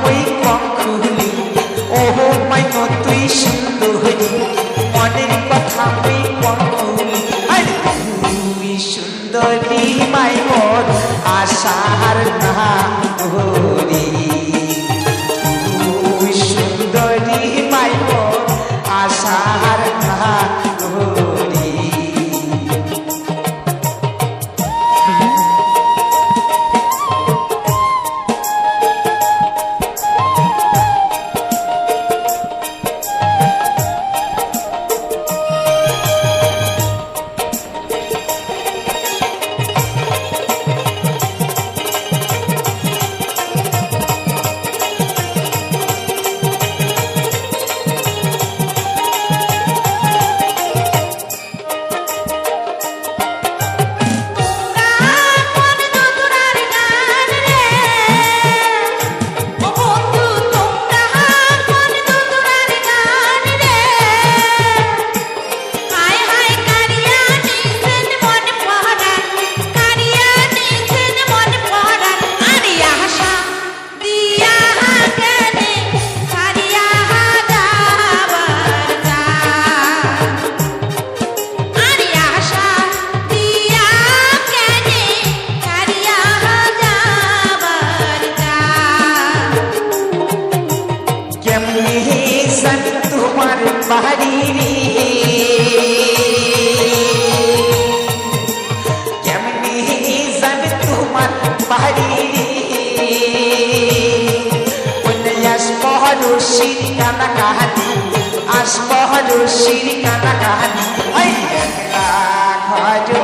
We. রে কেমনি যাবে তোমার বাড়ি রে ওনে কানা কাহানি আসবহরুষির কানা কাহানি ঘর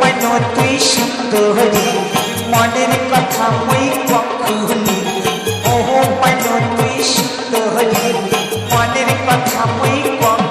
মন তুই সত্য হরি মনের কথা মই কখনি। ওহ মন তুই সত্য কথা মই কখনি।